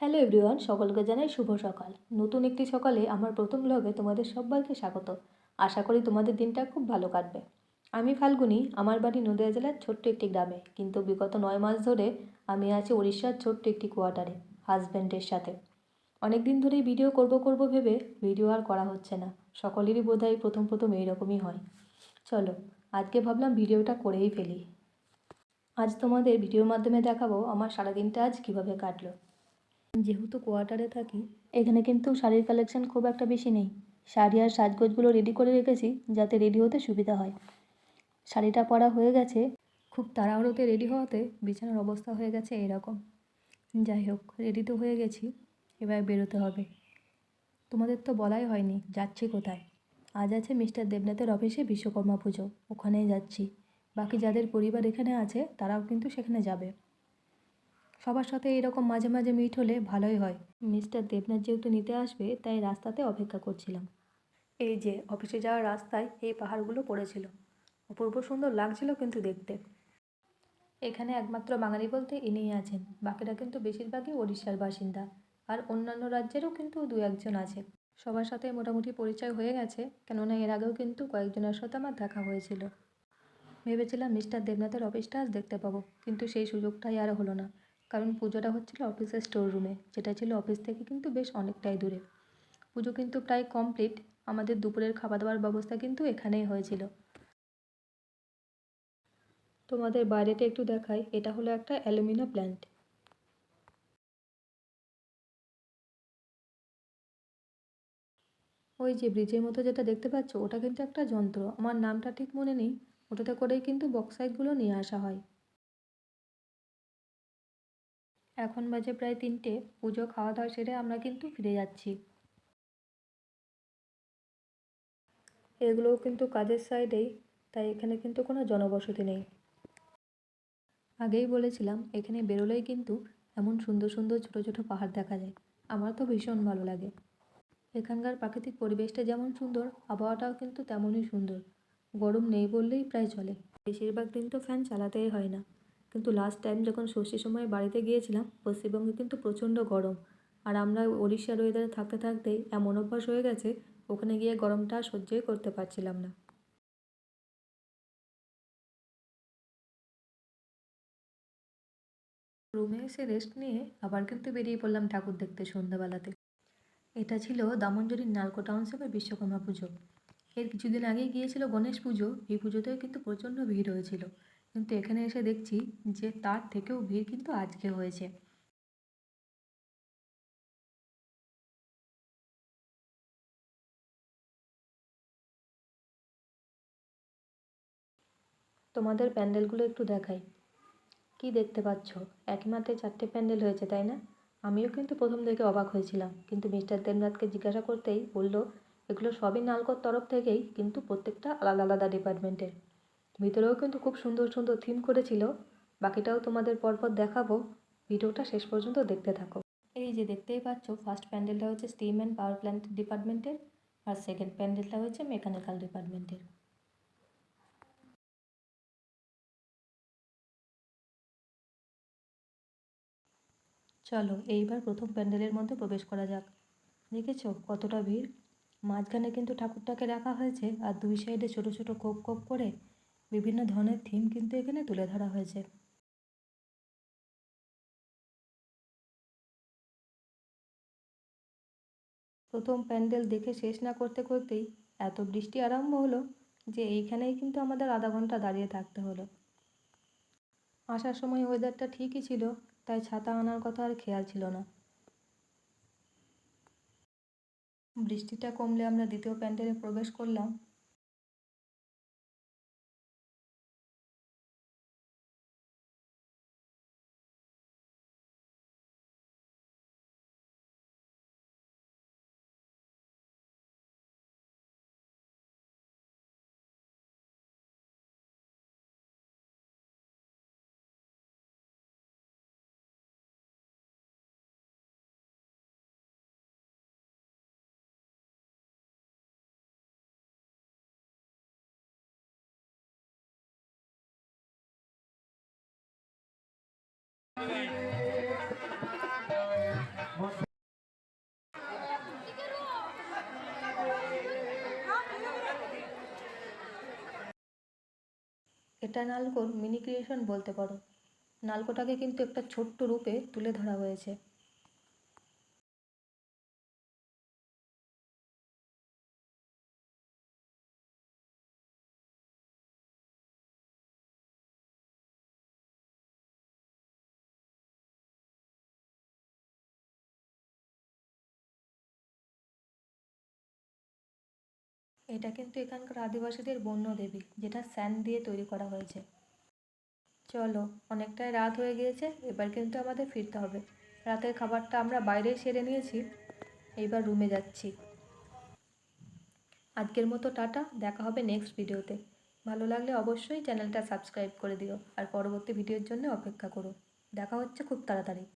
Hello everyone, সকলকে জানাই শুভ সকাল। নতুন একটি সকালে আমার প্রথম ব্লগে তোমাদের সবাইকে স্বাগত। আশা করি তোমাদের দিনটা খুব ভালো কাটবে। আমি ফাল্গুনি, আমার বাড়ি নদিয়া জেলার ছোট্ট একটি গ্রামে। কিন্তু বিগত নয় মাস ধরে আমি আছি উড়িষ্যার ছোট্ট একটি কোয়ার্টারে হাজব্যান্ডের সাথে। অনেক দিন ধরেই ভিডিও করব করব ভেবে ভিডিও আর করা হচ্ছে না। সকলেরই বোধহয় প্রথম প্রথম এইরকমই হয়। চলো, আজকে ভাবলাম ভিডিওটা করেই ফেলি। আজ তোমাদের ভিডিওর মাধ্যমে দেখাবো আমার সারাদিনটা আজ কীভাবে কাটলো। যেহেতু কোয়ার্টারে থাকি, এখানে কিন্তু শাড়ির কালেকশন খুব একটা বেশি নেই। শাড়ি আর সাজগোজগুলো রেডি করে রেখেছি যাতে রেডি হতে সুবিধা হয়। শাড়িটা পরা হয়ে গেছে, খুব তাড়াহুড়োতে রেডি হওয়াতে বিছানার অবস্থা হয়ে গেছে এরকম। যাই হোক রেডি তো হয়ে গেছি, এবার বেরোতে হবে। তোমাদের তো বলাই হয়নি, যাচ্ছি কোথায়? আজ আছে মিস্টার দেবনাথের অফিসে বিশ্বকর্মা পুজো, ওখানেই যাচ্ছি। বাকি যাদের পরিবার এখানে আছে, তারাও কিন্তু সেখানে যাবে। সবার সাথে এরকম মাঝে মাঝে মিট হলে ভালোই হয়। মিস্টার দেবনাথ যেহেতু নিতে আসবে, তাই রাস্তাতে অপেক্ষা করছিলাম। এই যে, অফিসে যাওয়ার রাস্তায় এই পাহাড়গুলো পড়েছিল। অপূর্ব সুন্দর লাগছিল কিন্তু দেখতে। এখানে একমাত্র বাঙালি বলতে ইনিই আছেন। বাকিরা কিন্তু বেশিরভাগই ওড়িশার বাসিন্দা। আর অন্যান্য রাজ্যেরও কিন্তু দু একজন আছে। সবার সাথে মোটামুটি পরিচয় হয়ে গেছে, কেননা এর আগেও কিন্তু কয়েকজনের সাথে আমার দেখা হয়েছিল। ভেবেছিলাম মিস্টার দেবনাথের অফিসটা আজ দেখতে পাবো, কিন্তু সেই সুযোগটাই আর হলো না। কারণ পুজোটা হচ্ছিল অফিসের স্টোর রুমে যেটা ছিল অফিস থেকে কিন্তু বেশ অনেকটাই দূরে। পুজো কিন্তু প্রায় কমপ্লিট আমাদের দুপুরের খাওয়া দাওয়ার ব্যবস্থা কিন্তু এখানেই হয়েছিল। তোমাদের বাইরেটা একটু দেখাই, এটা হলো একটা অ্যালুমিনা প্ল্যান্ট ওই যে ব্রিজের মতো যেটা দেখতে পাচ্ছ, ওটা কিন্তু একটা যন্ত্র। আমার নামটা ঠিক মনে নেই, ওটাতে করেই কিন্তু বক্সাইটগুলো নিয়ে আসা হয়। এখন বাজে প্রায় তিনটে, পুজো খাওয়া দাওয়া সেরে আমরা কিন্তু ফিরে যাচ্ছি। এগুলোও কিন্তু কাজের সাইডেই, তাই এখানে কিন্তু কোনো জনবসতি নেই। আগেই বলেছিলাম, এখানে বেরোলেই কিন্তু এমন সুন্দর সুন্দর ছোটো ছোটো পাহাড় দেখা যায়। আমার তো ভীষণ ভালো লাগে। এখানকার প্রাকৃতিক পরিবেশটা যেমন সুন্দর, আবহাওয়াটাও কিন্তু তেমনই সুন্দর। গরম নেই বললেই প্রায় চলে। বেশিরভাগ দিন তো ফ্যান চালাতেই হয় না। কিন্তু লাস্ট টাইম যখন ষষ্ঠীর সময় বাড়িতে গিয়েছিলাম, পশ্চিমবঙ্গে কিন্তু প্রচণ্ড গরম। আর আমরা ওড়িশার ওয়েদারে থাকতে থাকতেই এমন অভ্যাস হয়ে গেছে, ওখানে গিয়ে গরমটা সহ্যই করতে পারছিলাম না। রুমে এসে রেস্ট নিয়ে আবার কিন্তু বেরিয়ে পড়লাম ঠাকুর দেখতে সন্ধ্যাবেলাতে। এটা ছিল দামনজরির নালকো টাউনশিপের বিশ্বকর্মা পুজো। এর কিছুদিন আগেই গিয়েছিল গণেশ পুজো, এই পুজোতেও কিন্তু প্রচণ্ড ভিড় হয়েছিল। কিন্তু এখানে এসে দেখছি যে তার থেকেও ভিড় কিন্তু আজকে হয়েছে। তোমাদের প্যান্ডেলগুলো একটু দেখাই। কি দেখতে পাচ্ছ? একই মাত্রে চারটে প্যান্ডেল হয়েছে, তাই না? আমিও কিন্তু প্রথম দেখে অবাক হয়েছিলাম, কিন্তু মিস্টার দেবনাথকে জিজ্ঞাসা করতেই বলল, এগুলো সবই নালকোর তরফ থেকেই, কিন্তু প্রত্যেকটা আলাদা আলাদা ডিপার্টমেন্টের। ভিতরেও কিন্তু খুব সুন্দর সুন্দর থিম করেছিল। বাকিটাও তোমাদের পরপর দেখাবো। ভিডিওটা শেষ পর্যন্ত দেখতে থাকো। এই যে দেখতেই পাচ্ছ ফার্স্ট প্যান্ডেলটা হচ্ছে স্টিম অ্যান্ড পাওয়ার প্ল্যান্ট ডিপার্টমেন্টের আর সেকেন্ড প্যান্ডেলটা হচ্ছে মেকানিক্যাল ডিপার্টমেন্টের চলো, এইবার প্রথম প্যান্ডেলের মধ্যে প্রবেশ করা যাক। দেখেছ কতটা ভিড়? মাঝখানে কিন্তু ঠাকুরটাকে রাখা হয়েছে আর দুই সাইডে ছোট ছোট কোপ কোপ করে বিভিন্ন ধরনের থিম কিন্তু এখানে তুলে ধরা হয়েছে। প্রথম প্যান্ডেল দেখে শেষ না করতে করতেই এত বৃষ্টি আরম্ভ হলো যে এইখানেই কিন্তু আমাদের আধা ঘণ্টা দাঁড়িয়ে থাকতে হলো। আসার সময় ওয়েদারটা ঠিকই ছিল, তাই ছাতা আনার কথা আর খেয়াল ছিল না। বৃষ্টিটা কমলে আমরা দ্বিতীয় প্যান্ডেলে প্রবেশ করলাম। এটা নালকোর মিনি ক্রিয়েশন বলতে পারো। নালকোটাকে কিন্তু একটা ছোট্ট রূপে তুলে ধরা হয়েছে। এটা কিন্তু এখানকার আদিবাসীদের বন্য দেবী, যেটা স্যান্ড দিয়ে তৈরি করা হয়েছে। চলো, অনেকটাই রাত হয়ে গিয়েছে, এবার কিন্তু আমাদের ফিরতে হবে। রাতের খাবারটা আমরা বাইরে সেরে নিয়েছি, এইবার রুমে যাচ্ছি। আজকের মতো টাটা, দেখা হবে নেক্সট ভিডিওতে ভালো লাগলে অবশ্যই চ্যানেলটা সাবস্ক্রাইব করে দিও, আর পরবর্তী ভিডিওর জন্য অপেক্ষা করো। দেখা হচ্ছে খুব তাড়াতাড়ি।